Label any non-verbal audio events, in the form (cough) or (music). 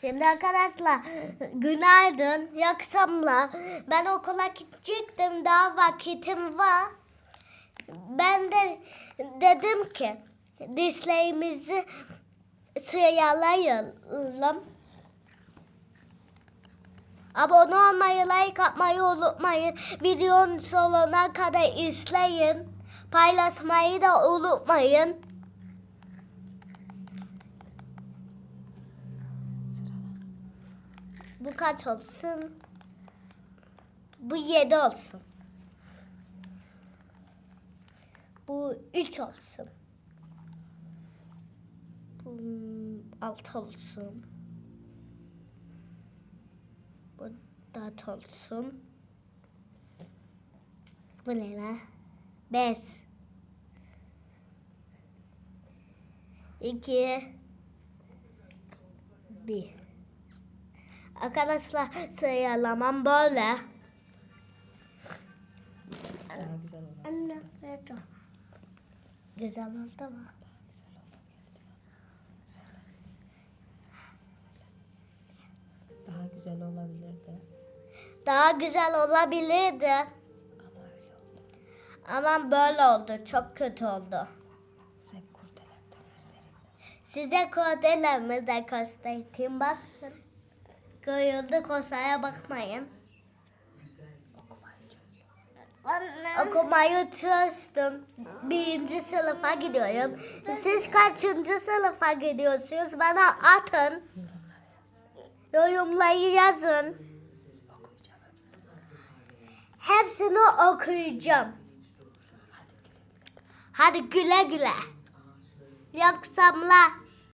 Şimdi arkadaşlar (laughs) günaydın, iyi. Ben okula gidecektim daha vakitim var. Ben de dedim ki dişlerimizi sıralayalım. Abone olmayı, like atmayı unutmayın. Videonun sonuna kadar izleyin. Paylaşmayı da unutmayın. Bu kaç olsun? Bu yedi olsun. Bu üç olsun. Bu altı olsun. Bu dört olsun. Bu ne lan? Beş. İki. Bir. Arkadaşlar sıralamam böyle. Anne? Güzel oldu mu? Daha güzel olabilirdi. Daha güzel olabilirdi. Ama öyle oldu. Ama böyle oldu. Çok kötü oldu. Sen kurdelemden göstereyim. Size kordelerimi de göstereyim. Bakın. Koyuldu kosaya bakmayın. Çözdüm. Okumayı çözdüm. Birinci sınıfa gidiyorum. Siz kaçıncı sınıfa gidiyorsunuz? Bana atın. Yorumları yaz. yazın. Hepsini. Okuyacağım. Hadi güle güle. Hadi güle güle. İyi akşamlar.